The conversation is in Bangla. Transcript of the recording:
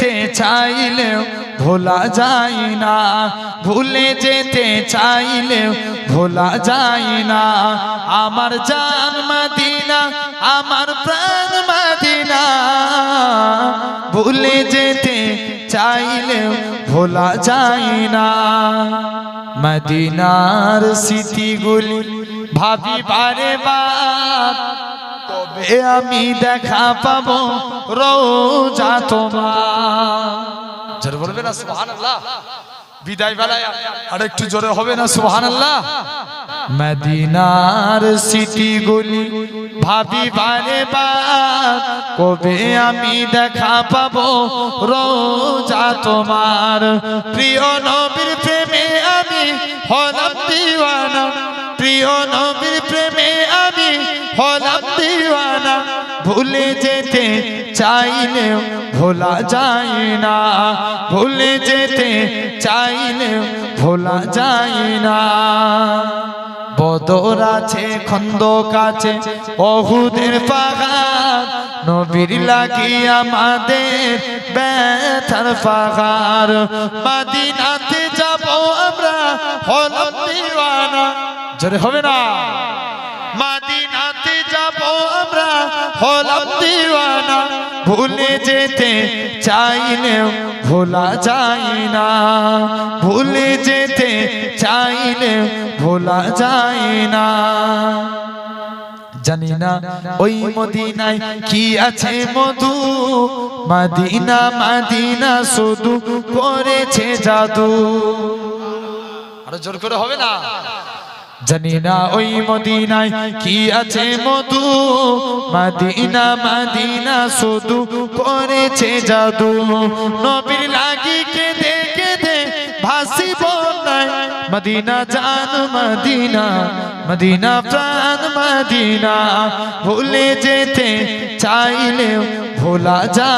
যেতে চাইলেও ভোলা যায় না। ভুলে যেতে চাইলেও ভোলা যায় না। আমার জান মদিনা, আমার প্রাণ মাদিনা। ভুলে যেতে চাইলেও ভোলা যায় না। মদিনার স্মৃতিগুলি ভাবি বার কবে আমি দেখা পাবো রোজা তোমার। বলবে না সুবহানাল্লাহ। বিদায় বেলায় আর একটু জোরে হবে না সুবহানাল্লাহ? মদিনার স্মৃতিগুলি ভাবি বারে কবে আমি দেখা পাবো রোজা তোমার? প্রিয় নবীর প্রেমে আমি হলাম দিওয়ানা। প্রিয় নবীর প্রেমে আমি হলাম দিওয়ানা। ভুলে যেতে চাইলে ভোলা যায় না। ভুলে যেতে চাইলে ভোলা যায় না। বদর আছে খন্দক আছে, অহুদের পাহাড়। নবীর লাগি আমাদের ব্যথার পাহাড়। মাদিনাতে যাব আমরা দিওয়ানা। জোরে হবে না? হলাম দিওয়ানা ভুলে যেতে চাইলেও ভোলা যায় না ভুলে যেতে চাইলেও ভোলা যায় না জানি না ওই মদিনায় কি আছে মধু। মাদিনা মাদিনা শুধু করেছে জাদু। আরও জোর করে হবে না? জানি না ওই মদিনায় কি আছে মধু। মাদিনা মাদিনা শুধু করেছে জাদু। নবীর লাগি কেঁদে কেঁদে ভাসি বন্যায় মদিনা জান, মদিনা মদিনা প্রাণ, মদিনা। ভুলে যেতে চাইলেও ভোলা যা